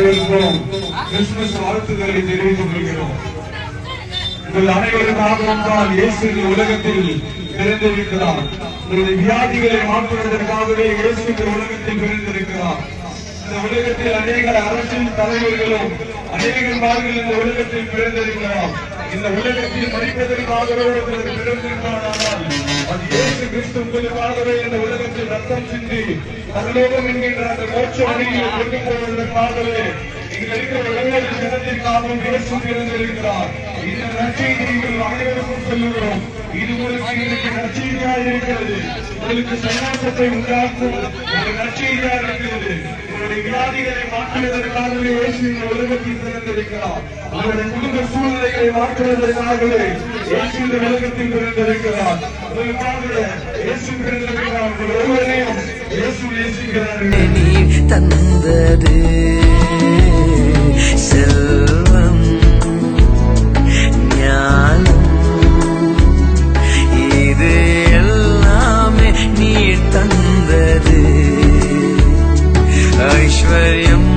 அனைவருக்கும் கிறிஸ்துமஸ் வாழ்த்துக்களை தெரிவித்துக் கொள்கிறோம். உங்கள் அனைவருக்காகவும் தான் இயேசு உலகத்தில் பிறந்திருக்கிறார். உங்களுடைய வியாதிகளை மாற்றுவதற்காகவே இயேசு இந்த உலகத்தில் பிறந்திருக்கிறார். இந்த உலகத்தில் அநேக அரசியல் தலைவர்களும் அநேக மார்கள் இந்த உலகத்தில் பிறந்திருக்கிறார். இந்த உலகத்தில் மறிப்பதற்காகவே ஒருவர் பிறந்திருக்கிறானால் அது இயேசு கிறிஸ்து உங்களுக்காகவே இந்த உலகத்தில் ரத்தம் சிந்தி பரலோகம் என்கின்ற அந்த மோட்ச வழியில் கொண்டு போவதற்காகவே இங்க இருக்கிற ஒவ்வொரு ஜனத்திற்காகவும் இயேசு பிறந்திருக்கிறார் இந்த நற்செய்தி நீங்கள் அனைவருக்கும் சொல்லுகிறோம். இது உங்களுக்கு இன்னைக்கு நற்செய்தியா இருக்கிறது. உங்களுக்கு சந்தோஷத்தை உண்டாக்கும் ஒரு நற்செய்தியா இருக்கிறது. உங்களுடைய வியாதிகளை மாற்றுவதற்காகவே இயேசு இந்த உலகத்தில் பிறந்திருக்கிறார். உங்களுடைய குடும்ப உலகத்தை மாற்றுவதற்காகவே இயேசுன்ற உலகத்தில் பிறந்திருக்கிறார். ஒருவரையும் இயேசு நேசிக்கிறார்கள். நீ தந்தது செல்வம் இது எல்லாமே நீ தந்தது. ஐஸ்வர்யம்